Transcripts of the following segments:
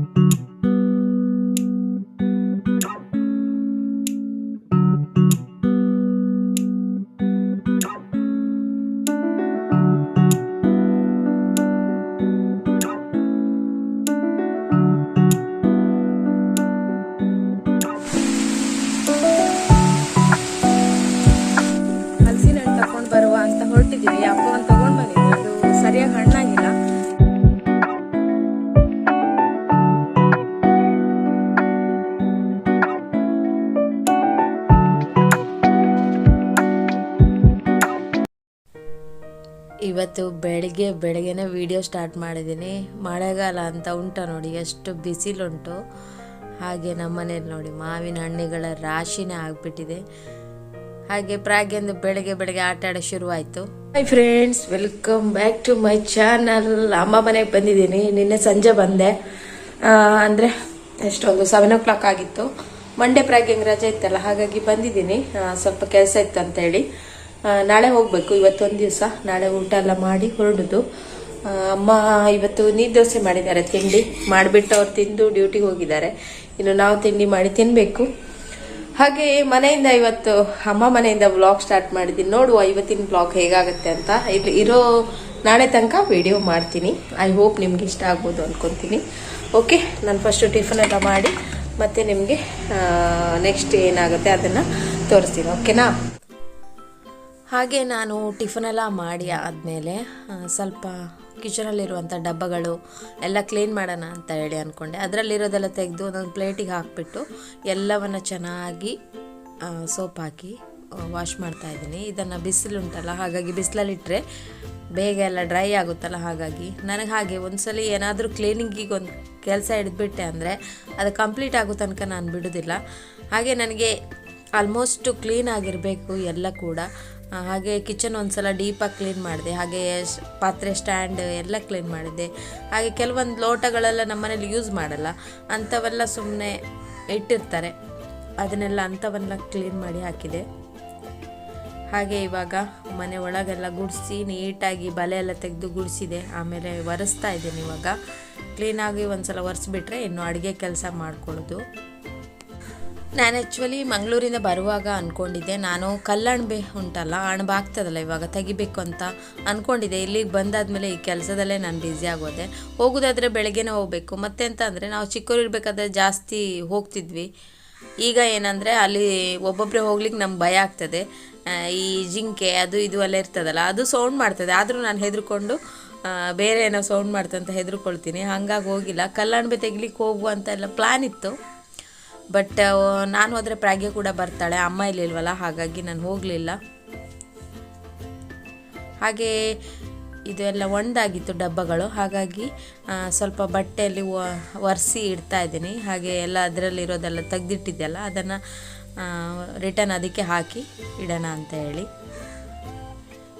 ಹಲಸಿನ ಇವತ್ತು ಬೆಳಗ್ಗೆ ಬೆಳಗ್ಗೆನೆ ವಿಡಿಯೋ ಸ್ಟಾರ್ಟ್ ಮಾಡಿದ್ದೀನಿ. ಮಳೆಗಾಲ ಅಂತ ಉಂಟ ನೋಡಿ ಎಷ್ಟು ಬಿಸಿಲುಂಟು. ಹಾಗೆ ನಮ್ಮನೇಲಿ ನೋಡಿ ಮಾವಿನ ಹಣ್ಣುಗಳ ರಾಶಿನೇ ಆಗಿಬಿಟ್ಟಿದೆ. ಹಾಗೆ ಪ್ರಾಗ್ಯಂದು ಬೆಳಗ್ಗೆ ಬೆಳಗ್ಗೆ ಆಟ ಆಡೋ ಶುರುವಾಯಿತು. Hi friends welcome back to my channel ಅಮ್ಮ ಮನೆಗೆ ಬಂದಿದ್ದೀನಿ. ನಿನ್ನೆ ಸಂಜೆ ಬಂದೆ. ಅಂದರೆ ಎಷ್ಟೊಂದು ಸೆವೆನ್ ಓ ಕ್ಲಾಕ್ ಆಗಿತ್ತು ಮಂಡೇ ಪ್ರಾಗ್ಯಂಗೆ ರಜೆ ಇತ್ತಲ್ಲ ಹಾಗಾಗಿ ಬಂದಿದ್ದೀನಿ. ಸ್ವಲ್ಪ ಕೆಲಸ ಇತ್ತು ಅಂತ ಹೇಳಿ ಆ, ನಾಳೆ ಹೋಗ್ಬೇಕು, ಇವತ್ತೊಂದು ದಿವಸ. ನಾಳೆ ಊಟ ಎಲ್ಲ ಮಾಡಿ ಹೊರಡುದು. ಅಮ್ಮ ಇವತ್ತು ನೀರು ದೋಸೆ ಮಾಡಿದ್ದಾರೆ, ತಿಂಡಿ. ಮಾಡಿಬಿಟ್ಟು ಅವ್ರು ತಿಂದು ಡ್ಯೂಟಿಗೆ ಹೋಗಿದ್ದಾರೆ. ಇನ್ನು ನಾವು ತಿಂಡಿ ಮಾಡಿ ತಿನ್ನಬೇಕು ಹಾಗೆ ಮನೆಯಿಂದ ಇವತ್ತು ಅಮ್ಮ ಮನೆಯಿಂದ ಬ್ಲಾಗ್ ಸ್ಟಾರ್ಟ್ ಮಾಡಿದ್ದೀನಿ. ನೋಡುವ ಇವತ್ತಿನ ಬ್ಲಾಗ್ ಹೇಗಾಗುತ್ತೆ ಅಂತ. ಇಲ್ಲಿ ಇರೋ ನಾಳೆ ತನಕ ವಿಡಿಯೋ ಮಾಡ್ತೀನಿ. ಐ ಹೋಪ್ ನಿಮ್ಗೆ ಇಷ್ಟ ಆಗ್ಬೋದು ಅಂದ್ಕೊತೀನಿ ಓಕೆ ನಾನು ಫಸ್ಟು ಟಿಫನ್ ಎಲ್ಲ ಮಾಡಿ ಮತ್ತೆ ನಿಮಗೆ ನೆಕ್ಸ್ಟ್ ಏನಾಗುತ್ತೆ ಅದನ್ನು ತೋರಿಸ್ತೀನಿ. ಓಕೆನಾ ಹಾಗೆ ನಾನು ಟಿಫನ್ ಎಲ್ಲ ಮಾಡಿ ಆದಮೇಲೆ ಸ್ವಲ್ಪ ಕಿಚನಲ್ಲಿರುವಂಥ ಡಬ್ಬಗಳು ಎಲ್ಲ ಕ್ಲೀನ್ ಮಾಡೋಣ ಅಂತ ಹೇಳಿ ಅಂದ್ಕೊಂಡೆ. ಅದರಲ್ಲಿರೋದೆಲ್ಲ ತೆಗೆದು ಒಂದೊಂದು ಪ್ಲೇಟಿಗೆ ಹಾಕಿಬಿಟ್ಟು ಎಲ್ಲವನ್ನು ಚೆನ್ನಾಗಿ ಸೋಪ್ ಹಾಕಿ ವಾಶ್ ಮಾಡ್ತಾ ಇದ್ದೀನಿ. ಇದನ್ನು ಬಿಸಿಲುಂಟಲ್ಲ ಹಾಗಾಗಿ ಬಿಸಿಲಲ್ಲಿಟ್ಟರೆ ಬೇಗ ಎಲ್ಲ ಡ್ರೈ ಆಗುತ್ತಲ್ಲ, ಹಾಗಾಗಿ ನನಗೆ ಹಾಗೆ ಒಂದು ಸಲ ಏನಾದರೂ ಕ್ಲೀನಿಂಗಿಗೆ ಒಂದು ಕೆಲಸ ಹಿಡಿದ್ಬಿಟ್ಟೆ ಅಂದರೆ ಅದು ಕಂಪ್ಲೀಟ್ ಆಗೋ ತನಕ ನಾನು ಬಿಡೋದಿಲ್ಲ. ಹಾಗೆ ನನಗೆ ಆಲ್ಮೋಸ್ಟ್ ಕ್ಲೀನ್ ಆಗಿರಬೇಕು ಎಲ್ಲ ಕೂಡ. ಹಾಗೆ ಕಿಚನ್ ಒಂದ್ಸಲ ಡೀಪಾಗಿ ಕ್ಲೀನ್ ಮಾಡಿದೆ. ಹಾಗೆ ಪಾತ್ರೆ ಸ್ಟ್ಯಾಂಡ್ ಎಲ್ಲ ಕ್ಲೀನ್ ಮಾಡಿದೆ. ಹಾಗೆ ಕೆಲವೊಂದು ಲೋಟಗಳೆಲ್ಲ ನಮ್ಮನೇಲಿ ಯೂಸ್ ಮಾಡಲ್ಲ. ಅಂಥವೆಲ್ಲ ಸುಮ್ಮನೆ ಇಟ್ಟಿರ್ತಾರೆ. ಅದನ್ನೆಲ್ಲ ಅಂಥವನ್ನೆಲ್ಲ ಕ್ಲೀನ್ ಮಾಡಿ ಹಾಕಿದೆ. ಹಾಗೆ ಇವಾಗ ಮನೆ ಒಳಗೆಲ್ಲ ಗುಡಿಸಿ ನೀಟಾಗಿ ಬಲೆ ಎಲ್ಲ ತೆಗೆದು ಗುಡಿಸಿದೆ. ಆಮೇಲೆ ಒರೆಸ್ತಾ ಇದ್ದೀನಿ ಇವಾಗ. ಕ್ಲೀನಾಗಿ ಒಂದ್ಸಲ ಒರೆಸ್ಬಿಟ್ರೆ ಇನ್ನು ಅಡುಗೆ ಕೆಲಸ ಮಾಡ್ಕೊಳ್ಳೋದು. ನಾನು ಆ್ಯಕ್ಚುಲಿ ಮಂಗಳೂರಿಂದ ಬರುವಾಗ ಅಂದ್ಕೊಂಡಿದ್ದೆ ನಾನು ಕಲ್ಲಣಬೆ ಉಂಟಲ್ಲ ಅಣಬೆ ಆಗ್ತದಲ್ಲ ಇವಾಗ ತೆಗಿಬೇಕು ಅಂತ ಅಂದ್ಕೊಂಡಿದ್ದೆ ಇಲ್ಲಿಗೆ ಬಂದಾದಮೇಲೆ ಈ ಕೆಲಸದಲ್ಲೇ ನಾನು ಬ್ಯುಸಿ ಆಗೋದೆ. ಹೋಗೋದಾದರೆ ಬೆಳಗ್ಗೆನೇ ಹೋಗಬೇಕು. ಮತ್ತೆ ಅಂತ ಅಂದರೆ, ನಾವು ಚಿಕ್ಕವ್ರು ಇರಬೇಕಾದ್ರೆ ಜಾಸ್ತಿ ಹೋಗ್ತಿದ್ವಿ. ಈಗ ಏನಂದರೆ, ಅಲ್ಲಿ ಒಬ್ಬೊಬ್ಬರೇ ಹೋಗ್ಲಿಕ್ಕೆ ನಮ್ಗೆ ಭಯ ಆಗ್ತದೆ. ಈ ಜಿಂಕೆ ಅದು ಇದು ಎಲ್ಲ ಇರ್ತದಲ್ಲ, ಅದು ಸೌಂಡ್ ಮಾಡ್ತದೆ. ಆದರೂ ನಾನು ಹೆದರ್ಕೊಂಡು ಬೇರೆ ಏನೋ ಸೌಂಡ್ ಮಾಡ್ತಂತ ಹೆದರ್ಕೊಳ್ತೀನಿ. ಹಾಗಾಗಿ ಹೋಗಿಲ್ಲ. ಕಲ್ಲಣಬೆ ತೆಗಿಲಿಕ್ಕೆ ಹೋಗುವಂತೆಲ್ಲ ಪ್ಲ್ಯಾನ್ ಇತ್ತು. ಬಟ್ ನಾನು ಹೋದರೆ ಪ್ರಾಗ್ಯ ಕೂಡ ಬರ್ತಾಳೆ. ಅಮ್ಮ ಇಲ್ಲಿಲ್ವಲ್ಲ? ಹಾಗಾಗಿ ನಾನು ಹೋಗಲಿಲ್ಲ. ಹಾಗೆ ಇದು ಎಲ್ಲ ಒಣದಾಗಿತ್ತು ಡಬ್ಬಗಳು. ಹಾಗಾಗಿ ಸ್ವಲ್ಪ ಬಟ್ಟೆಯಲ್ಲಿ ಒರೆಸಿ ಇಡ್ತಾ ಇದ್ದೀನಿ. ಹಾಗೆ ಎಲ್ಲ ಅದರಲ್ಲಿರೋದೆಲ್ಲ ತೆಗ್ದಿಟ್ಟಿದ್ದೆಲ್ಲ ಅದನ್ನು ರಿಟರ್ನ್ ಅದಕ್ಕೆ ಹಾಕಿ ಇಡೋಣ ಅಂತ ಹೇಳಿ.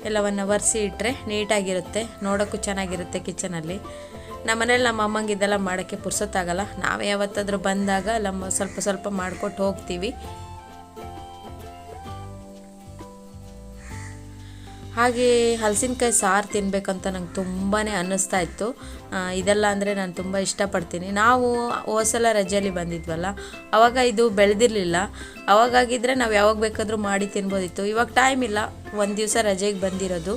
ಎಲ್ಲವನ್ನು ಒರೆಸಿ ಇಟ್ಟರೆ ನೀಟಾಗಿರುತ್ತೆ. ನೋಡೋಕ್ಕೂ ಚೆನ್ನಾಗಿರುತ್ತೆ ಕಿಚನಲ್ಲಿ ನಮ್ಮನೇಲಿ ನಮ್ಮ ಅಮ್ಮಂಗೆ ಇದೆಲ್ಲ ಮಾಡೋಕ್ಕೆ ಪುರ್ಸೊತ್ತಾಗಲ್ಲ. ನಾವು ಯಾವತ್ತಾದರೂ ಬಂದಾಗ ನಮ್ಮ ಸ್ವಲ್ಪ ಸ್ವಲ್ಪ ಮಾಡ್ಕೊಟ್ಟು ಹೋಗ್ತೀವಿ. ಹಾಗೆ ಹಲಸಿನಕಾಯಿ ಸಾರು ತಿನ್ನಬೇಕಂತ ನಂಗೆ ತುಂಬಾ ಅನ್ನಿಸ್ತಾ ಇತ್ತು. ಇದೆಲ್ಲ ಅಂದರೆ ನಾನು ತುಂಬ ಇಷ್ಟಪಡ್ತೀನಿ. ನಾವು ಹೋಸಲ ರಜೆಯಲ್ಲಿ ಬಂದಿದ್ವಲ್ಲ ಆವಾಗ ಇದು ಬೆಳೆದಿರಲಿಲ್ಲ. ಅವಾಗಾಗಿದ್ದರೆ ನಾವು ಯಾವಾಗ ಬೇಕಾದರೂ ಮಾಡಿ ತಿನ್ಬೋದಿತ್ತು. ಇವಾಗ ಟೈಮ್ ಇಲ್ಲ. ಒಂದು ದಿವಸ ರಜೆಗೆ ಬಂದಿರೋದು.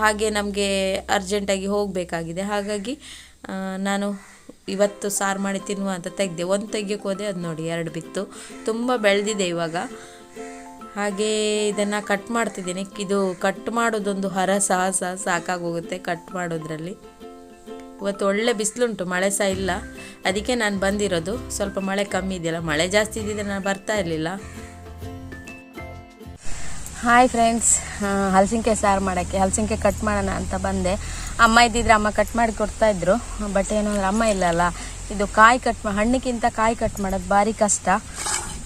ಹಾಗೆ ನಮಗೆ ಅರ್ಜೆಂಟಾಗಿ ಹೋಗಬೇಕಾಗಿದೆ. ಹಾಗಾಗಿ ನಾನು ಇವತ್ತು ಸಾರು ಮಾಡಿ ತಿನ್ನುವ ಅಂತ ತೆಗೆದೆ. ಒಂದು ತೆಗಿಯೋಕೆ ಹೋದೆ, ಅದು ನೋಡಿ, ಎರಡು ಬಿತ್ತು. ತುಂಬ ಬೆಳೆದಿದೆ ಇವಾಗ. ಹಾಗೆ ಇದನ್ನು ಕಟ್ ಮಾಡ್ತಿದ್ದೀನಿ. ಇದು ಕಟ್ ಮಾಡೋದೊಂದು ಹರ ಸಾಹಸ, ಸಾಕಾಗೋಗುತ್ತೆ ಕಟ್ ಮಾಡೋದ್ರಲ್ಲಿ. ಇವತ್ತು ಒಳ್ಳೆ ಬಿಸಿಲುಂಟು, ಮಳೆ ಸಹ ಇಲ್ಲ. ಅದಕ್ಕೆ ನಾನು ಬಂದಿರೋದು. ಸ್ವಲ್ಪ ಮಳೆ ಕಮ್ಮಿ ಇದೆಯಲ್ಲ, ಮಳೆ ಜಾಸ್ತಿ ಇದ್ದಿದ್ದರೆ ನಾನು ಬರ್ತಾ ಇರಲಿಲ್ಲ. ಹಾಯ್ ಫ್ರೆಂಡ್ಸ್ ಹಲಸಿನ್ಕಾಯಿ ಸಾರು ಮಾಡೋಕ್ಕೆ, ಹಲಸಿನ್ಕಾಯಿ ಕಟ್ ಮಾಡೋಣ ಅಂತ ಬಂದೆ. ಅಮ್ಮ ಇದ್ದಿದ್ರೆ ಅಮ್ಮ ಕಟ್ ಮಾಡಿ ಕೊಡ್ತಾ ಇದ್ರು. ಬಟ್ ಏನಂದ್ರೆ ಅಮ್ಮ ಇಲ್ಲಲ್ಲ. ಇದು ಕಾಯಿ ಕಟ್ ಮಾ, ಹಣ್ಣಿಗಿಂತ ಕಾಯಿ ಕಟ್ ಮಾಡೋದು ಭಾರಿ ಕಷ್ಟ.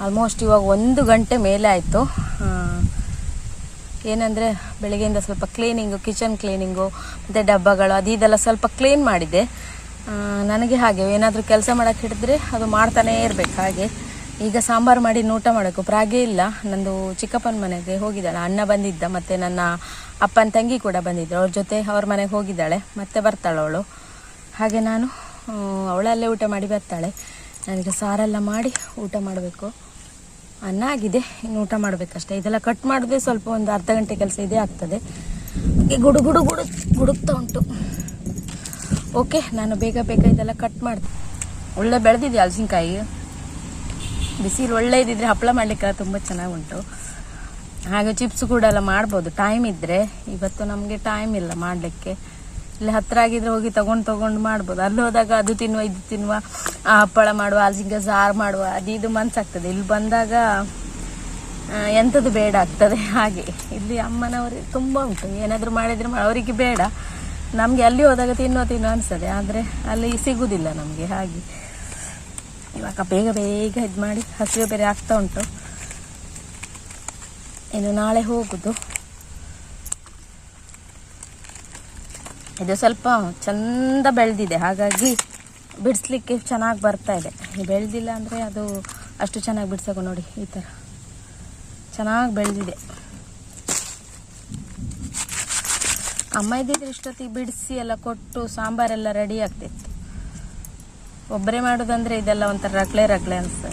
ಆಲ್ಮೋಸ್ಟ್ ಇವಾಗ ಒಂದು ಗಂಟೆ ಮೇಲೆ ಆಯಿತು. ಏನಂದರೆ ಬೆಳಗ್ಗೆಯಿಂದ ಸ್ವಲ್ಪ ಕ್ಲೀನಿಂಗು ಕಿಚನ್ ಕ್ಲೀನಿಂಗು ಮತ್ತು ಡಬ್ಬಗಳು, ಅದು ಇದೆಲ್ಲ ಸ್ವಲ್ಪ ಕ್ಲೀನ್ ಮಾಡಿದೆ. ನನಗೆ ಹಾಗೆ, ಏನಾದರೂ ಕೆಲಸ ಮಾಡೋಕ್ಕೆ ಹಿಡಿದ್ರೆ ಅದು ಮಾಡ್ತಾನೇ ಇರಬೇಕು ಹಾಗೆ. ಈಗ ಸಾಂಬಾರು ಮಾಡಿ ನೋಟ ಊಟ ಮಾಡೋಕ್ಕೂ ಪ್ರಾಗೆ ಇಲ್ಲ. ನಂದು ಚಿಕ್ಕಪ್ಪನ ಮನೆಗೆ ಹೋಗಿದ್ದಾಳೆ. ಅಣ್ಣ ಬಂದಿದ್ದ, ಮತ್ತು ನನ್ನ ಅಪ್ಪನ ತಂಗಿ ಕೂಡ ಬಂದಿದ್ದರು ಅವ್ರ ಜೊತೆ ಅವ್ರ ಮನೆಗೆ ಹೋಗಿದ್ದಾಳೆ. ಮತ್ತೆ ಬರ್ತಾಳೆ ಅವಳು. ಹಾಗೆ ನಾನು ಅವಳಲ್ಲೇ ಊಟ ಮಾಡಿ ಬರ್ತಾಳೆ. ನನಗೆ ಸಾರೆಲ್ಲ ಮಾಡಿ ಊಟ ಮಾಡಬೇಕು. ಅನ್ನ ಆಗಿದೆ. ಇನ್ನು ಊಟ ಮಾಡಬೇಕಷ್ಟೇ. ಇದೆಲ್ಲ ಕಟ್ ಮಾಡಿದ್ರೆ ಸ್ವಲ್ಪ ಒಂದು ಅರ್ಧ ಗಂಟೆ ಕೆಲಸ ಇದೇ ಆಗ್ತದೆ. ಗುಡು ಗುಡು ಗುಡು ಗುಡುಕ್ತಾ ಉಂಟು. ಓಕೆ, ನಾನು ಬೇಗ ಬೇಗ ಇದೆಲ್ಲ ಕಟ್ ಮಾಡ್ತೀನಿ ಒಳ್ಳೆ ಬೆಳೆದಿದೆ ಹಲಸಿನ್ಕಾಯಿ ಬಿಸಿಲು ಒಳ್ಳೆ ಹಪ್ಪಳ ಮಾಡ್ಲಿಕ್ಕೆ ತುಂಬ ಚೆನ್ನಾಗಿ ಉಂಟು ಹಾಗೆ ಚಿಪ್ಸ್ ಕೂಡ ಎಲ್ಲ ಮಾಡ್ಬೋದು. ಟೈಮ್ ಇದ್ದರೆ ಇವತ್ತು ನಮಗೆ ಟೈಮ್ ಇಲ್ಲ ಮಾಡಲಿಕ್ಕೆ. ಇಲ್ಲಿ ಹತ್ತಿರ ಆಗಿದ್ರೆ ಹೋಗಿ ತಗೊಂಡು ತಗೊಂಡು ಮಾಡ್ಬೋದು. ಅಲ್ಲಿ ಹೋದಾಗ ಅದು ತಿನ್ನುವ, ಇದು ತಿನ್ನುವ, ಆ ಹಪ್ಪಳ ಮಾಡುವ ಹಲಸಿನ್ಕಾಯಿ ಸಾರು ಮಾಡುವ, ಅದು ಇದು ಮನ್ಸಾಗ್ತದೆ. ಇಲ್ಲಿ ಬಂದಾಗ ಎಂಥದ್ದು ಬೇಡ ಆಗ್ತದೆ. ಹಾಗೆ. ಇಲ್ಲಿ ಅಮ್ಮನವರಿಗೆ ತುಂಬ ಉಂಟು. ಏನಾದರೂ ಮಾಡಿದರೆ ಅವರಿಗೆ ಬೇಡ. ನಮಗೆ ಅಲ್ಲಿ ಹೋದಾಗ ತಿನ್ನುವ ತಿನ್ನುವ ಅನಿಸ್ತದೆ ಆದರೆ ಅಲ್ಲಿ ಸಿಗುವುದಿಲ್ಲ ನಮಗೆ. ಹಾಗೆ. ಇವಾಗ ಬೇಗ ಬೇಗ ಇದು ಮಾಡಿ ಹಸಿವೆ ಬೇರೆ ಆಗ್ತಾ ಉಂಟು. ಇನ್ನು ನಾಳೆ ಹೋಗುದು. ಇದು ಸ್ವಲ್ಪ ಚಂದ ಬೆಳೆದಿದೆ, ಹಾಗಾಗಿ ಬಿಡಿಸ್ಲಿಕ್ಕೆ ಚೆನ್ನಾಗಿ ಬರ್ತಾ ಇದೆ. ಬೆಳೆದಿಲ್ಲ ಅಂದರೆ ಅದು ಅಷ್ಟು ಚೆನ್ನಾಗಿ ಬಿಡ್ಸೋಕೆ ನೋಡಿ, ಈ ಥರ ಚೆನ್ನಾಗಿ ಬೆಳೆದಿದೆ. ಅಮ್ಮ ಇದ್ದಿದ್ರೆ ಇಷ್ಟೊತ್ತಿಗೆ ಬಿಡಿಸಿ ಎಲ್ಲ ಕೊಟ್ಟು ಸಾಂಬಾರೆಲ್ಲ ರೆಡಿ ಆಗ್ತಿತ್ತು. ಒಬ್ಬರೇ ಮಾಡೋದಂದ್ರೆ ಇದೆಲ್ಲ ಒಂಥರ ರಗ್ಳೆ ರಗ್ಳೆ ಅನಿಸ್ತು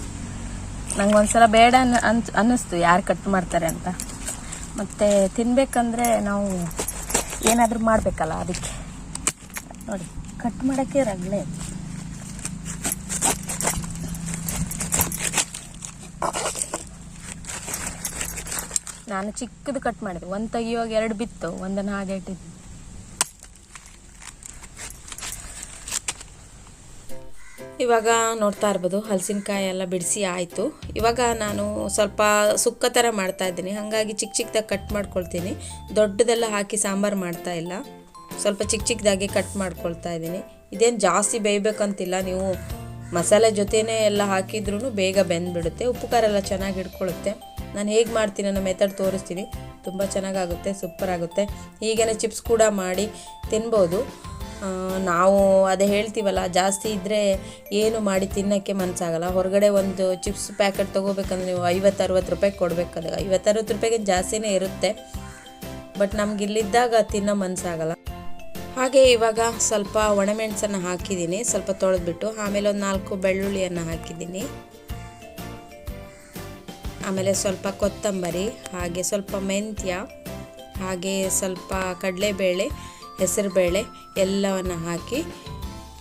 ನಂಗೆ ಒಂದ್ಸಲ ಬೇಡ ಅನ್ ಅನ್ನಿಸ್ತು, ಯಾರು ಕಟ್ ಮಾಡ್ತಾರೆ ಅಂತ. ಮತ್ತು ತಿನ್ನಬೇಕಂದ್ರೆ ನಾವು ಏನಾದರೂ ಮಾಡಬೇಕಲ್ಲ ಅದಕ್ಕೆ. ನೋಡಿ, ಕಟ್ ಮಾಡೋಕ್ಕೆ ರಗಳೆ. ನಾನು ಚಿಕ್ಕದು ಕಟ್ ಮಾಡಿದೆ. ಒಂದು ತೆಗಿಯುವಾಗ ಎರಡು ಬಿತ್ತು, ಒಂದನ್ನು ಹಾಗೆ ಇಟ್ಟಿದ್ದೆ. ಇವಾಗ ನೋಡ್ತಾ ಇರ್ಬೋದು, ಹಲಸಿನಕಾಯಿ ಎಲ್ಲ ಬಿಡಿಸಿ ಆಯಿತು. ಇವಾಗ ನಾನು ಸ್ವಲ್ಪ ಸುಕ್ಕ ಥರ ಮಾಡ್ತಾ ಇದ್ದೀನಿ. ಹಾಗಾಗಿ ಚಿಕ್ಕ ಚಿಕ್ಕದಾಗಿ ಕಟ್ ಮಾಡ್ಕೊಳ್ತೀನಿ. ದೊಡ್ಡದೆಲ್ಲ ಹಾಕಿ ಸಾಂಬಾರು ಮಾಡ್ತಾ ಇಲ್ಲ. ಸ್ವಲ್ಪ ಚಿಕ್ಕ ಚಿಕ್ಕದಾಗಿ ಕಟ್ ಮಾಡ್ಕೊಳ್ತಾ ಇದ್ದೀನಿ. ಇದೇನು ಜಾಸ್ತಿ ಬೇಯಬೇಕಂತಿಲ್ಲ. ನೀವು ಮಸಾಲೆ ಜೊತೆನೇ ಎಲ್ಲ ಹಾಕಿದ್ರೂ ಬೇಗ ಬೆಂದ್ಬಿಡುತ್ತೆ. ಉಪ್ಪು ಖಾರ ಎಲ್ಲ ಚೆನ್ನಾಗಿ ಹಿಡ್ಕೊಳ್ಳುತ್ತೆ ನಾನು ಹೇಗೆ ಮಾಡ್ತೀನಿ ಅನ್ನೋ ಮೆಥಡ್ ತೋರಿಸ್ತೀನಿ. ತುಂಬ ಚೆನ್ನಾಗಾಗುತ್ತೆ ಸೂಪರ್ ಆಗುತ್ತೆ. ಹೀಗೇನೆ ಚಿಪ್ಸ್ ಕೂಡ ಮಾಡಿ ತಿನ್ಬೋದು. ನಾವು ಅದೇ ಹೇಳ್ತೀವಲ್ಲ, ಜಾಸ್ತಿ ಇದ್ದರೆ ಏನು ಮಾಡಿ ತಿನ್ನೋಕ್ಕೆ ಮನಸ್ಸಾಗಲ್ಲ ಹೊರಗಡೆ ಒಂದು ಚಿಪ್ಸ್ ಪ್ಯಾಕೆಟ್ ತೊಗೋಬೇಕಂದ್ರೆ ನೀವು ಐವತ್ತು ಅರವತ್ತು ರೂಪಾಯಿ ಕೊಡಬೇಕಲ್ಲ ಐವತ್ತು ಅರವತ್ತು ರೂಪಾಯಿಗೆ ಜಾಸ್ತಿನೇ ಇರುತ್ತೆ. ಬಟ್ ನಮ್ಗೆ ಇಲ್ಲಿದ್ದಾಗ ತಿನ್ನೋ ಮನಸ್ಸಾಗಲ್ಲ ಹಾಗೆ ಇವಾಗ ಸ್ವಲ್ಪ ಒಣಮೆಣಸನ್ನು ಹಾಕಿದ್ದೀನಿ, ಸ್ವಲ್ಪ ತೊಳೆದ್ಬಿಟ್ಟು, ಆಮೇಲೆ ಒಂದು ನಾಲ್ಕು ಬೆಳ್ಳುಳ್ಳಿಯನ್ನು ಹಾಕಿದ್ದೀನಿ. ಆಮೇಲೆ ಸ್ವಲ್ಪ ಕೊತ್ತಂಬರಿ, ಹಾಗೆ ಸ್ವಲ್ಪ ಮೆಂತ್ಯ, ಹಾಗೆ ಸ್ವಲ್ಪ ಕಡಲೆಬೇಳೆ ಹೆಸರುಬೇಳೆ ಎಲ್ಲವನ್ನು ಹಾಕಿ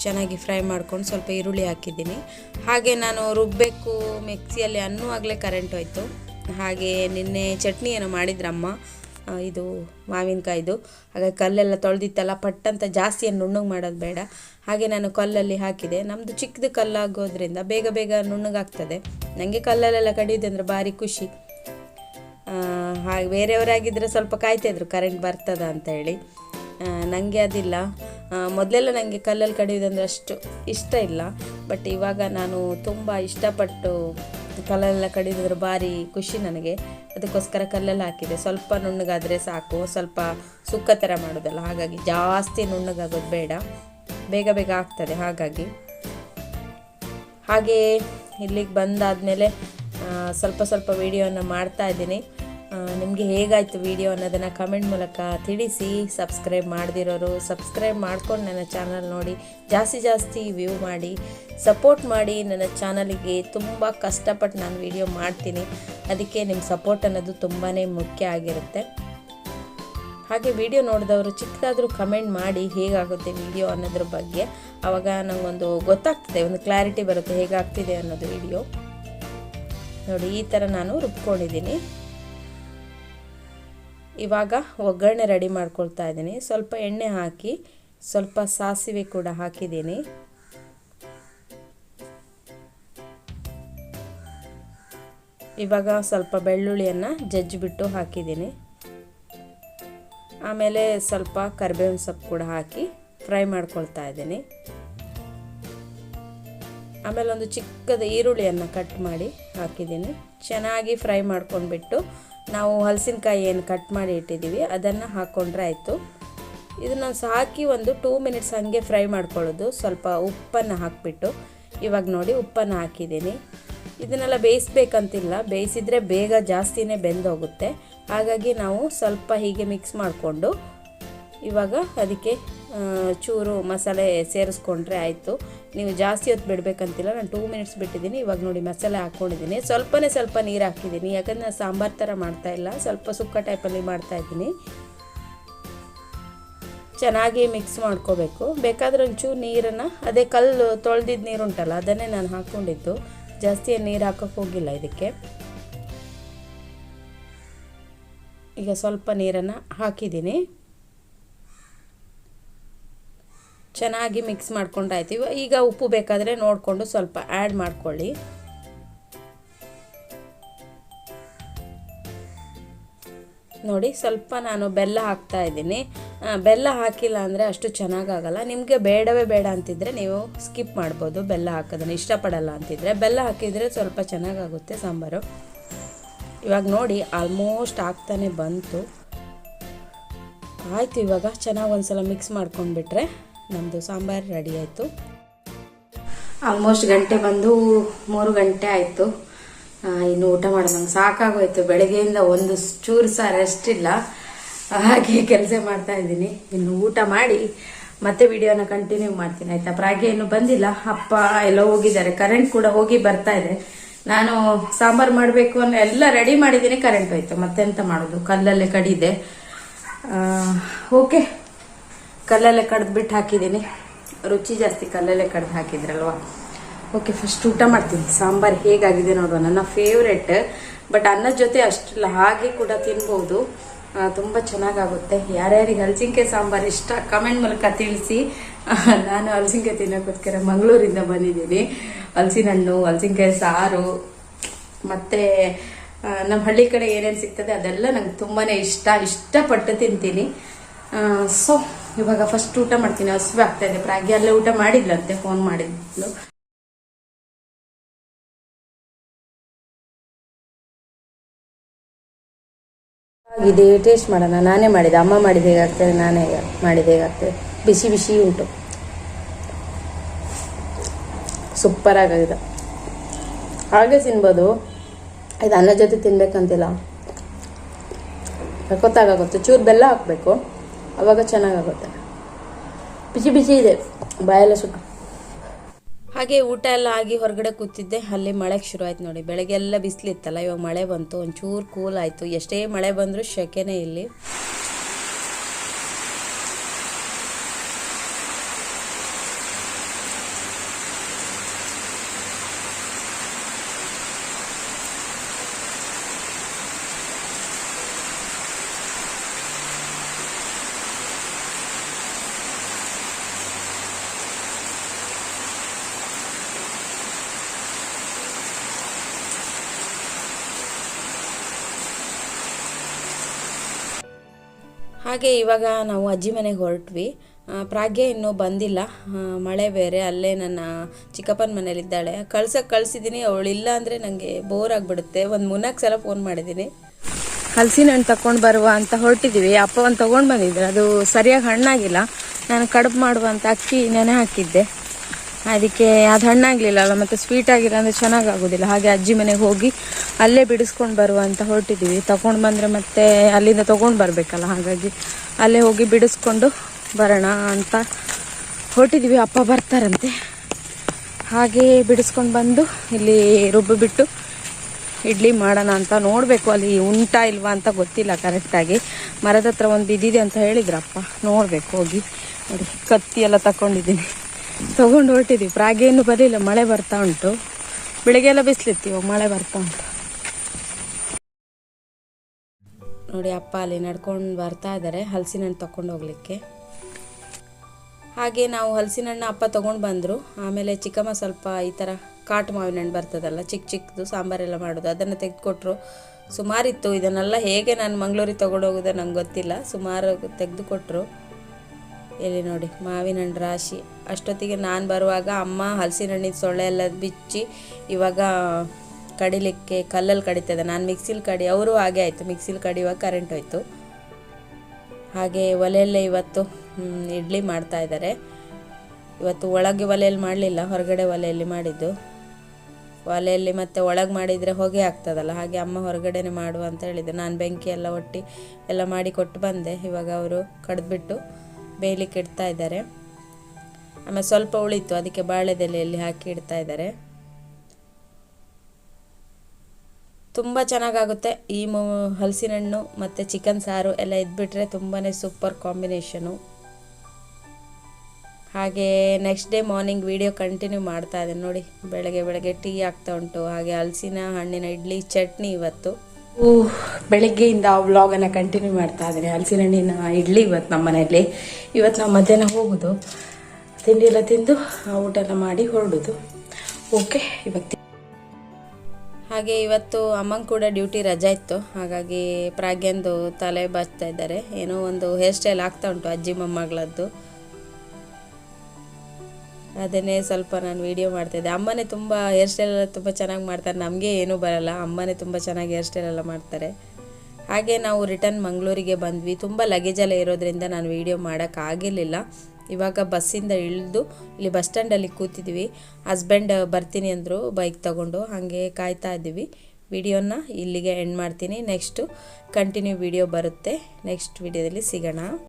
ಚೆನ್ನಾಗಿ ಫ್ರೈ ಮಾಡ್ಕೊಂಡು ಸ್ವಲ್ಪ ಈರುಳ್ಳಿ ಹಾಕಿದ್ದೀನಿ. ಹಾಗೆ ನಾನು ರುಬ್ಬಬೇಕು ಮಿಕ್ಸಿಯಲ್ಲಿ ಅನ್ನುವಾಗಲೇ ಕರೆಂಟ್ ಹೋಯಿತು. ಹಾಗೆ ನಿನ್ನೆ ಚಟ್ನಿ ಏನೋ ಮಾಡಿದ್ರಮ್ಮ ಇದು ಮಾವಿನಕಾಯಿದು. ಹಾಗೆ ಕಲ್ಲೆಲ್ಲ ತೊಳೆದಿತ್ತಲ್ಲ, ಪಟ್ಟಂತ ಜಾಸ್ತಿ ಏನು ನುಣ್ಣಗೆ ಮಾಡೋದು ಬೇಡ. ಹಾಗೆ ನಾನು ಕಲ್ಲಲ್ಲಿ ಹಾಕಿದೆ. ನಮ್ಮದು ಚಿಕ್ಕದು ಕಲ್ಲಾಗೋದ್ರಿಂದ ಬೇಗ ಬೇಗ ನುಣ್ಣಗಾಗ್ತದೆ. ನನಗೆ ಕಲ್ಲಲ್ಲೆಲ್ಲ ಅಂದರೆ ಭಾರಿ ಖುಷಿ. ಹಾಗೆ ಬೇರೆಯವರಾಗಿದ್ದರೆ ಸ್ವಲ್ಪ ಕಾಯ್ತಾಯಿದ್ರು ಕರೆಂಟ್ ಬರ್ತದ ಅಂತ ಹೇಳಿ. ನನಗೆ ಅದಿಲ್ಲ. ಮೊದಲೆಲ್ಲ ನನಗೆ ಕಲ್ಲಲ್ಲಿ ಕಡಿಯೋದಂದ್ರೆ ಅಷ್ಟು ಇಷ್ಟ ಇಲ್ಲ. ಬಟ್ ಇವಾಗ ನಾನು ತುಂಬ ಇಷ್ಟಪಟ್ಟು ಕಲ್ಲಲ್ಲೆಲ್ಲ ಕಡಿಯೋದಂದ್ರೆ ಭಾರಿ ಖುಷಿ ನನಗೆ. ಅದಕ್ಕೋಸ್ಕರ ಕಲ್ಲಲ್ಲಿ ಹಾಕಿದೆ. ಸ್ವಲ್ಪ ನುಣ್ಣಗಾದರೆ ಸಾಕು. ಸ್ವಲ್ಪ ಸುಕ್ಕ ಥರ ಮಾಡೋದಲ್ಲ. ಹಾಗಾಗಿ ಜಾಸ್ತಿ ನುಣ್ಣಗಾಗೋದು ಬೇಡ. ಬೇಗ ಬೇಗ ಆಗ್ತದೆ. ಹಾಗಾಗಿ ಹಾಗೆಯೇ ಇಲ್ಲಿಗೆ ಬಂದಾದಮೇಲೆ ಸ್ವಲ್ಪ ಸ್ವಲ್ಪ ವಿಡಿಯೋನ ಮಾಡ್ತಾ ಇದ್ದೀನಿ. ನಿಮಗೆ ಹೇಗಾಯಿತು ವಿಡಿಯೋ ಅನ್ನೋದನ್ನು ಕಮೆಂಟ್ ಮೂಲಕ ತಿಳಿಸಿ ಸಬ್ಸ್ಕ್ರೈಬ್ ಮಾಡದಿರೋರು ಸಬ್ಸ್ಕ್ರೈಬ್ ಮಾಡ್ಕೊಂಡು ನನ್ನ ಚಾನಲ್ ನೋಡಿ, ಜಾಸ್ತಿ ಜಾಸ್ತಿ ವ್ಯೂ ಮಾಡಿ ಸಪೋರ್ಟ್ ಮಾಡಿ ನನ್ನ ಚಾನಲಿಗೆ ತುಂಬ ಕಷ್ಟಪಟ್ಟು ನಾನು ವಿಡಿಯೋ ಮಾಡ್ತೀನಿ. ಅದಕ್ಕೆ ನಿಮ್ಮ ಸಪೋರ್ಟ್ ಅನ್ನೋದು ತುಂಬಾ ಮುಖ್ಯ ಆಗಿರುತ್ತೆ. ಹಾಗೆ ವಿಡಿಯೋ ನೋಡಿದವರು ಚಿಕ್ಕದಾದರೂ ಕಮೆಂಟ್ ಮಾಡಿ ಹೇಗಾಗುತ್ತೆ ವಿಡಿಯೋ ಅನ್ನೋದ್ರ ಬಗ್ಗೆ. ಆವಾಗ ನನಗೊಂದು ಗೊತ್ತಾಗ್ತದೆ, ಒಂದು ಕ್ಲಾರಿಟಿ ಬರುತ್ತೆ ಹೇಗಾಗ್ತಿದೆ ಅನ್ನೋದು ವಿಡಿಯೋ ನೋಡಿ, ಈ ಥರ ನಾನು ರುಬ್ಕೊಂಡಿದ್ದೀನಿ. ಇವಾಗ ಒಗ್ಗರಣೆ ರೆಡಿ ಮಾಡ್ಕೊಳ್ತಾ ಇದ್ದೀನಿ. ಸ್ವಲ್ಪ ಎಣ್ಣೆ ಹಾಕಿ, ಸ್ವಲ್ಪ ಸಾಸಿವೆ ಕೂಡ ಹಾಕಿದ್ದೀನಿ. ಇವಾಗ ಸ್ವಲ್ಪ ಬೆಳ್ಳುಳ್ಳಿಯನ್ನು ಜಜ್ಜಿಬಿಟ್ಟು ಹಾಕಿದ್ದೀನಿ. ಆಮೇಲೆ ಸ್ವಲ್ಪ ಕರಿಬೇವಿನ ಸೊಪ್ಪು ಕೂಡ ಹಾಕಿ ಫ್ರೈ ಮಾಡ್ಕೊಳ್ತಾ ಇದ್ದೀನಿ. ಆಮೇಲೆ ಒಂದು ಚಿಕ್ಕದ ಈರುಳ್ಳಿಯನ್ನು ಕಟ್ ಮಾಡಿ ಹಾಕಿದ್ದೀನಿ. ಚೆನ್ನಾಗಿ ಫ್ರೈ ಮಾಡ್ಕೊಂಡ್ಬಿಟ್ಟು ನಾವು ಹಲಸಿನಕಾಯಿ ಏನು ಕಟ್ ಮಾಡಿ ಇಟ್ಟಿದ್ದೀವಿ, ಅದನ್ನು ಹಾಕ್ಕೊಂಡ್ರೆ ಆಯಿತು. ಇದನ್ನು ಹಾಕಿ ಒಂದು ಟೂ ಮಿನಿಟ್ಸ್ ಹಾಗೆ ಫ್ರೈ ಮಾಡ್ಕೊಳ್ಳೋದು, ಸ್ವಲ್ಪ ಉಪ್ಪನ್ನು ಹಾಕಿಬಿಟ್ಟು. ಇವಾಗ ನೋಡಿ, ಉಪ್ಪನ್ನು ಹಾಕಿದ್ದೀನಿ. ಇದನ್ನೆಲ್ಲ ಬೇಯಿಸ್ಬೇಕಂತಿಲ್ಲ, ಬೇಯಿಸಿದರೆ ಬೇಗ ಜಾಸ್ತಿನೇ ಬೆಂದೋಗುತ್ತೆ. ಹಾಗಾಗಿ ನಾವು ಸ್ವಲ್ಪ ಹೀಗೆ ಮಿಕ್ಸ್ ಮಾಡಿಕೊಂಡು ಇವಾಗ ಅದಕ್ಕೆ ಚೂರು ಮಸಾಲೆ ಸೇರಿಸ್ಕೊಂಡ್ರೆ ಆಯಿತು. ನೀವು ಜಾಸ್ತಿ ಹೊತ್ತು ಬಿಡಬೇಕಂತಿಲ್ಲ, ನಾನು ಟೂ ಮಿನಿಟ್ಸ್ ಬಿಟ್ಟಿದ್ದೀನಿ, ಇವಾಗ ನೋಡಿ ಮಸಾಲೆ ಹಾಕ್ಕೊಂಡಿದ್ದೀನಿ. ಸ್ವಲ್ಪನೇ ಸ್ವಲ್ಪ ನೀರು ಹಾಕಿದ್ದೀನಿ, ಯಾಕಂದರೆ ನಾನು ಸಾಂಬಾರು ಥರ ಮಾಡ್ತಾಯಿಲ್ಲ ಸ್ವಲ್ಪ ಸುಕ್ಕ ಟೈಪಲ್ಲಿ ಮಾಡ್ತಾಯಿದ್ದೀನಿ ಚೆನ್ನಾಗಿ ಮಿಕ್ಸ್ ಮಾಡ್ಕೋಬೇಕು. ಬೇಕಾದ್ರೆ ಒಂಚೂರು ನೀರನ್ನು, ಅದೇ ಕಲ್ಲು ತೊಳೆದಿದ್ದ ನೀರು ಉಂಟಲ್ಲ, ಅದನ್ನೇ ನಾನು ಹಾಕ್ಕೊಂಡಿದ್ದು. ಜಾಸ್ತಿ ನೀರು ಹಾಕೋಕ್ಕೆ ಹೋಗಿಲ್ಲ ಇದಕ್ಕೆ. ಈಗ ಸ್ವಲ್ಪ ನೀರನ್ನು ಹಾಕಿದ್ದೀನಿ. ಚೆನ್ನಾಗಿ ಮಿಕ್ಸ್ ಮಾಡ್ಕೊಂಡಾಯ್ತು. ಈಗ ಉಪ್ಪು ಬೇಕಾದರೆ ನೋಡಿಕೊಂಡು ಸ್ವಲ್ಪ ಆ್ಯಡ್ ಮಾಡ್ಕೊಳ್ಳಿ. ನೋಡಿ, ಸ್ವಲ್ಪ ನಾನು ಬೆಲ್ಲ ಹಾಕ್ತಾ ಇದ್ದೀನಿ. ಬೆಲ್ಲ ಹಾಕಿಲ್ಲ ಅಂದರೆ ಅಷ್ಟು ಚೆನ್ನಾಗಾಗಲ್ಲ. ನಿಮಗೆ ಬೇಡವೇ ಬೇಡ ಅಂತಿದ್ರೆ ನೀವು ಸ್ಕಿಪ್ ಮಾಡ್ಬೋದು ಬೆಲ್ಲ ಹಾಕೋದನ್ನು. ಇಷ್ಟಪಡಲ್ಲ ಅಂತಿದ್ರೆ ಬೆಲ್ಲ ಹಾಕಿದರೆ ಸ್ವಲ್ಪ ಚೆನ್ನಾಗಾಗುತ್ತೆ ಸಾಂಬಾರು. ಇವಾಗ ನೋಡಿ ಆಲ್ಮೋಸ್ಟ್ ಆಗ್ತಾನೆ ಬಂತು. ಆಯಿತು, ಇವಾಗ ಚೆನ್ನಾಗಿ ಒಂದು ಸಲ ಮಿಕ್ಸ್ ಮಾಡ್ಕೊಂಡ್ಬಿಟ್ರೆ. ನಮ್ಮದು ಸಾಂಬಾರು ರೆಡಿ ಆಯಿತು. ಆಲ್ಮೋಸ್ಟ್ ಗಂಟೆ ಬಂದು ಮೂರು ಗಂಟೆ ಆಯಿತು. ಇನ್ನು ಊಟ ನಂಗೆ ಸಾಕಾಗೋಯ್ತು. ಬೆಳಗ್ಗೆಯಿಂದ ಒಂದು ಚೂರು ಸಹ ರೆಸ್ಟ್ ಇಲ್ಲ. ಹಾಗೆ ಕೆಲಸ ಮಾಡ್ತಾ ಇದ್ದೀನಿ. ಇನ್ನು ಊಟ ಮಾಡಿ ಮತ್ತೆ ವಿಡಿಯೋನ ಕಂಟಿನ್ಯೂ ಮಾಡ್ತೀನಿ, ಆಯ್ತಾ? ಪ್ರಾಗೆ ಇನ್ನು ಬಂದಿಲ್ಲ. ಅಪ್ಪ ಎಲ್ಲ ಹೋಗಿದ್ದಾರೆ. ಕರೆಂಟ್ ಕೂಡ ಹೋಗಿ ಬರ್ತಾ ಇದೆ. ನಾನು ಸಾಂಬಾರು ಮಾಡಬೇಕು ಅನ್ನೋ ಎಲ್ಲ ರೆಡಿ ಮಾಡಿದ್ದೀನಿ. ಕರೆಂಟ್ ಹೋಯ್ತು. ಮತ್ತೆಂತ ಮಾಡೋದು? ಕಲ್ಲಲ್ಲೇ ಕಡಿದೆ. ಓಕೆ ಕಲ್ಲಲ್ಲೇ ಕಡ್ದು ಬಿಟ್ಟು ಹಾಕಿದ್ದೀನಿ ರುಚಿ ಜಾಸ್ತಿ ಕಲ್ಲಲ್ಲೇ ಕಡ್ದು ಹಾಕಿದ್ರಲ್ವಾ? ಓಕೆ ಫಸ್ಟ್ ಊಟ ಮಾಡ್ತೀನಿ. ಸಾಂಬಾರು ಹೇಗಾಗಿದೆ ನೋಡುವ. ನನ್ನ ಫೇವ್ರೆಟ್ ಬಟ್ ಅನ್ನದ ಜೊತೆ ಅಷ್ಟಿಲ್ಲ, ಹಾಗೆ ಕೂಡ ತಿನ್ಬೋದು. ತುಂಬ ಚೆನ್ನಾಗಾಗುತ್ತೆ. ಯಾರ್ಯಾರಿಗೆ ಹಲಸಿನ್ಕಾಯಿ ಸಾಂಬಾರು ಇಷ್ಟ ಕಮೆಂಟ್ ಮೂಲಕ ತಿಳಿಸಿ. ನಾನು ಹಲಸಿನ್ಕಾಯಿ ತಿನ್ನೋಕ್ಕೋಸ್ಕರ ಮಂಗಳೂರಿಂದ ಬಂದಿದ್ದೀನಿ. ಹಲಸಿನ ಹಣ್ಣು ಹಲಸಿನ್ಕಾಯಿ ಸಾರು, ಮತ್ತೆ ನಮ್ಮ ಹಳ್ಳಿ ಕಡೆ ಏನೇನು ಸಿಗ್ತದೆ ಅದೆಲ್ಲ ನಂಗೆ ತುಂಬಾ ಇಷ್ಟ. ಇಷ್ಟಪಟ್ಟು ತಿಂತೀನಿ. ಸೊ ಇವಾಗ ಫಸ್ಟ್ ಊಟ ಮಾಡ್ತೀನಿ, ಹಸಿವೆ ಆಗ್ತಾ ಇದೆ. ಪ್ರಾಗಿ ಅಲ್ಲೇ ಊಟ ಮಾಡಿದ್ಲಂತೆ ಫೋನ್ ಮಾಡಿದ್ಲು ಇದೆ ಟೇಸ್ಟ್ ಮಾಡೋಣ. ನಾನೇ ಮಾಡಿದೆ ಅಮ್ಮ ಮಾಡಿದ ಹೇಗಾಗ್ತದೆ, ನಾನೇ ಮಾಡಿದ ಹೇಗಾಗ್ತದೆ. ಬಿಸಿ ಬಿಸಿ ಉಂಟು. ಸೂಪರ್ ಆಗಿದೆ. ಹಾಗೆ ತಿನ್ಬೋದು. ಇದು ಅನ್ನ ಜೊತೆ ತಿನ್ಬೇಕಂತಿಲ್ಲ. ಗೊತ್ತಾಗುತ್ತೆ ಚೂರು ಬೆಲ್ಲ ಹಾಕಬೇಕು. ಅವಾಗ ಚೆನ್ನಾಗಾಗುತ್ತೆ. ಬಿಸಿ ಬಿಸಿ ಇದೆ, ಬಾಯೆಲ್ಲ ಸುಟ್ಟು. ಹಾಗೆ ಊಟ ಎಲ್ಲ ಆಗಿ ಹೊರಗಡೆ ಕೂತಿದ್ದೆ, ಅಲ್ಲಿ ಮಳೆಗೆ ಶುರು ಆಯ್ತು ನೋಡಿ. ಬೆಳಗ್ಗೆ ಎಲ್ಲ ಬಿಸಿಲಿತ್ತಲ್ಲ, ಇವಾಗ ಮಳೆ ಬಂತು, ಒಂಚೂರು ಕೂಲ್ ಆಯಿತು. ಎಷ್ಟೇ ಮಳೆ ಬಂದರೂ ಶೆಕೆನೇ ಇಲ್ಲಿ. ಹಾಗೆ ಇವಾಗ ನಾವು ಅಜ್ಜಿ ಮನೆಗೆ ಹೊರಟ್ವಿ. ಪ್ರಾಗ್ಯ ಇನ್ನೂ ಬಂದಿಲ್ಲ. ಮಳೆ ಬೇರೆ, ಅಲ್ಲೇ ನನ್ನ ಚಿಕ್ಕಪ್ಪನ ಮನೇಲಿದ್ದಾಳೆ. ಕಳ್ಸಕ್ಕೆ ಕಳಿಸಿದ್ದೀನಿ ಇಲ್ಲ ಅಂದರೆ ನನಗೆ ಬೋರ್ ಆಗಿಬಿಡುತ್ತೆ. ಒಂದು ಮೂರ್ನಾಲ್ಕು ಸಲ ಫೋನ್ ಮಾಡಿದ್ದೀನಿ ಹಲಸಿನ ಹಣ್ಣು ತಗೊಂಡು ಬರುವ ಅಂತ ಹೊರಟಿದ್ದೀವಿ ಅಪ್ಪ ಒಂದು ತೊಗೊಂಡು ಬಂದಿದ್ರು ಅದು ಸರಿಯಾಗಿ ಹಣ್ಣಾಗಿಲ್ಲ. ನಾನು ಕಡುಬು ಮಾಡುವಂಥ ಅಕ್ಕಿ ನೆನೆ ಹಾಕಿದ್ದೆ. ಅದಕ್ಕೆ ಅದು ಹಣ್ಣಾಗಲಿಲ್ಲ ಅಲ್ಲ ಮತ್ತು ಸ್ವೀಟ್ ಆಗಿಲ್ಲ ಅಂದರೆ ಚೆನ್ನಾಗಾಗೋದಿಲ್ಲ. ಹಾಗೆ ಅಜ್ಜಿ ಮನೆಗೆ ಹೋಗಿ ಅಲ್ಲೇ ಬಿಡಿಸ್ಕೊಂಡು ಬರುವ ಅಂತ ಹೊರಟಿದ್ದೀವಿ ತಗೊಂಡು ಬಂದರೆ ಮತ್ತೆ ಅಲ್ಲಿಂದ ತೊಗೊಂಡು ಬರಬೇಕಲ್ಲ, ಹಾಗಾಗಿ ಅಲ್ಲೇ ಹೋಗಿ ಬಿಡಿಸ್ಕೊಂಡು ಬರೋಣ ಅಂತ ಹೊರಟಿದ್ದೀವಿ ಅಪ್ಪ ಬರ್ತಾರಂತೆ. ಹಾಗೆ ಬಿಡಿಸ್ಕೊಂಡು ಬಂದು ಇಲ್ಲಿ ರುಬ್ಬಿ ಬಿಟ್ಟು ಇಡ್ಲಿ ಮಾಡೋಣ ಅಂತ ನೋಡಬೇಕು. ಅಲ್ಲಿ ಉಂಟಾ ಇಲ್ವಾ ಅಂತ ಗೊತ್ತಿಲ್ಲ ಕರೆಕ್ಟಾಗಿ ಮರದ ಹತ್ರ ಒಂದು ಬಿದ್ದಿದೆ ಅಂತ ಹೇಳಿದ್ರಪ್ಪ. ನೋಡಬೇಕು, ಹೋಗಿ. ನೋಡಿ, ಕತ್ತಿ ಎಲ್ಲ ತಗೊಂಡಿದ್ದೀನಿ ತಗೊಂಡು ಹೊರಟಿದ್ದೀವಿ ಪ್ರಾಗೇನು ಬರಲಿಲ್ಲ ಮಳೆ ಬರ್ತಾ ಉಂಟು. ಬೆಳಿಗ್ಗೆ ಎಲ್ಲ ಬಿಸಿಲಿತ್ತು ಮಳೆ ಬರ್ತಾ ಉಂಟು. ನೋಡಿ, ಅಪ್ಪ ಅಲ್ಲಿ ನಡ್ಕೊಂಡು ಬರ್ತಾ ಇದ್ದಾರೆ ಹಲಸಿನ ಹಣ್ಣು ತಗೊಂಡು ಹೋಗ್ಲಿಕ್ಕೆ. ಹಾಗೆ ನಾವು ಹಲಸಿನ ಹಣ್ಣು ಅಪ್ಪ ತಗೊಂಡು ಬಂದರು. ಆಮೇಲೆ ಚಿಕ್ಕಮ್ಮ ಸ್ವಲ್ಪ ಈ ಥರ ಕಾಟು ಮಾವಿನ ಹಣ್ಣು ಬರ್ತದಲ್ಲ, ಚಿಕ್ಕ ಚಿಕ್ಕದು ಸಾಂಬಾರೆಲ್ಲ ಮಾಡೋದು, ಅದನ್ನು ತೆಗೆದುಕೊಟ್ರು. ಸುಮಾರಿತ್ತು. ಇದನ್ನೆಲ್ಲ ಹೇಗೆ ನಾನು ಮಂಗಳೂರಿಗೆ ತೊಗೊಂಡು ಹೋಗೋದು ನಂಗೆ ಗೊತ್ತಿಲ್ಲ. ಸುಮಾರು ತೆಗೆದು ಕೊಟ್ಟರು ಇಲ್ಲಿ ನೋಡಿ ಮಾವಿನ ಹಣ್ಣು ರಾಶಿ. ಅಷ್ಟೊತ್ತಿಗೆ ನಾನು ಬರುವಾಗ ಅಮ್ಮ ಹಲಸಿನ ಹಣ್ಣಿನ ಸೊಳ್ಳೆ ಎಲ್ಲ ಬಿಚ್ಚಿ ಇವಾಗ ಕಡಿಲಿಕ್ಕೆ ಕಲ್ಲಲ್ಲಿ ಕಡಿತದೆ. ನಾನು ಮಿಕ್ಸಿಲಿ ಕಡಿ, ಅವರು ಹಾಗೆ ಆಯಿತು. ಮಿಕ್ಸಿಲಿ ಕಡಿಯುವಾಗ ಕರೆಂಟ್ ಹೋಯ್ತು. ಹಾಗೆ ಒಲೆಯಲ್ಲೇ ಇವತ್ತು ಇಡ್ಲಿ ಮಾಡ್ತಾ ಇದ್ದಾರೆ. ಇವತ್ತು ಒಳಗೆ ಒಲೆಯಲ್ಲಿ ಮಾಡಲಿಲ್ಲ, ಹೊರಗಡೆ ಒಲೆಯಲ್ಲಿ ಮಾಡಿದ್ದು. ಒಲೆಯಲ್ಲಿ ಮತ್ತೆ ಒಳಗೆ ಮಾಡಿದರೆ ಹೊಗೆ ಆಗ್ತದಲ್ಲ, ಹಾಗೆ ಅಮ್ಮ ಹೊರಗಡೆನೆ ಮಾಡು ಅಂತ ಹೇಳಿದ್ದೆ ನಾನು ಬೆಂಕಿ ಎಲ್ಲ ಒಟ್ಟಿ ಎಲ್ಲ ಮಾಡಿ ಕೊಟ್ಟು ಬಂದೆ. ಇವಾಗ ಅವರು ಕಡ್ದುಬಿಟ್ಟು ಬೇಯಲಿಕ್ಕೆ ಇಡ್ತಾ ಇದ್ದಾರೆ. ಆಮೇಲೆ ಸ್ವಲ್ಪ ಉಳಿತು, ಅದಕ್ಕೆ ಬಾಳೆದೆಲೆಯಲ್ಲಿ ಹಾಕಿ ಇಡ್ತಾ ಇದ್ದಾರೆ. ತುಂಬ ಚೆನ್ನಾಗಾಗುತ್ತೆ. ಈ ಮೂ ಹಲಸಿನ ಹಣ್ಣು ಮತ್ತು ಚಿಕನ್ ಸಾರು ಎಲ್ಲ ಇದ್ಬಿಟ್ರೆ ತುಂಬಾ ಸೂಪರ್ ಕಾಂಬಿನೇಷನು ಹಾಗೆ next day morning video continue ಮಾಡ್ತಾ ಇದ್ದೀನಿ ನೋಡಿ. ಬೆಳಗ್ಗೆ ಬೆಳಗ್ಗೆ ಟೀ ಆಗ್ತಾ ಉಂಟು. ಹಾಗೆ ಹಲಸಿನ ಹಣ್ಣಿನ ಇಡ್ಲಿ, ಚಟ್ನಿ ಇವತ್ತು. ಬೆಳಗ್ಗೆಯಿಂದ ವ್ಲಾಗನ್ನು ಕಂಟಿನ್ಯೂ ಮಾಡ್ತಾ ಇದ್ದೀನಿ. ಹಲಸಿನ ಹಣ್ಣಿನ ಇಡ್ಲಿ ಇವತ್ತು ನಮ್ಮ ಮನೆಯಲ್ಲಿ. ಇವತ್ತು ನಾವು ಮಧ್ಯಾಹ್ನ ಹೋಗೋದು. ತಿಂಡಿ ಎಲ್ಲ ತಿಂದು ಆ, ಊಟ ಎಲ್ಲ ಮಾಡಿ ಹೊರಡೋದು. ಓಕೆ ಇವತ್ತು ಹಾಗೆ ಇವತ್ತು ಅಮ್ಮಂಗೆ ಕೂಡ ಡ್ಯೂಟಿ ರಜಾ ಇತ್ತು. ಹಾಗಾಗಿ ಪ್ರಾಗ್ಯಂದು ತಲೆ ಬಾಚ್ತಾ ಇದ್ದಾರೆ. ಏನೋ ಒಂದು ಹೇರ್ ಸ್ಟೈಲ್ ಆಗ್ತಾ ಉಂಟು ಅಜ್ಜಿ ಮೊಮ್ಮಗಳದ್ದು. ಅದನ್ನೇ ಸ್ವಲ್ಪ ನಾನು ವಿಡಿಯೋ ಮಾಡ್ತಾಯಿದ್ದೆ ಅಮ್ಮನೇ ತುಂಬ ಹೇರ್ ಸ್ಟೈಲ್ ಎಲ್ಲ ತುಂಬ ಚೆನ್ನಾಗಿ ಮಾಡ್ತಾರೆ. ನಮಗೆ ಏನೂ ಬರಲ್ಲ. ಅಮ್ಮನೇ ತುಂಬ ಚೆನ್ನಾಗಿ ಹೇರ್ ಸ್ಟೈಲ್ ಎಲ್ಲ ಮಾಡ್ತಾರೆ. ಹಾಗೆ ನಾವು ರಿಟರ್ನ್ ಮಂಗಳೂರಿಗೆ ಬಂದ್ವಿ. ತುಂಬ ಲಗೇಜ್ ಎಲ್ಲ ಇರೋದ್ರಿಂದ ನಾನು ವಿಡಿಯೋ ಮಾಡೋಕ್ಕಾಗಿರಲಿಲ್ಲ ಇವಾಗ ಬಸ್ಸಿಂದ ಇಳಿದು ಇಲ್ಲಿ ಬಸ್ ಸ್ಟ್ಯಾಂಡಲ್ಲಿ ಕೂತಿದ್ವಿ. ಹಸ್ಬೆಂಡ್ ಬರ್ತೀನಿ ಅಂದರು ಬೈಕ್ ತಗೊಂಡು ಹಾಗೆ ಕಾಯ್ತಾ ಇದ್ದೀವಿ. ವಿಡಿಯೋನ ಇಲ್ಲಿಗೆ ಎಂಡ್ ಮಾಡ್ತೀನಿ. ನೆಕ್ಸ್ಟು ಕಂಟಿನ್ಯೂ ವಿಡಿಯೋ ಬರುತ್ತೆ. ನೆಕ್ಸ್ಟ್ ವಿಡಿಯೋದಲ್ಲಿ ಸಿಗೋಣ.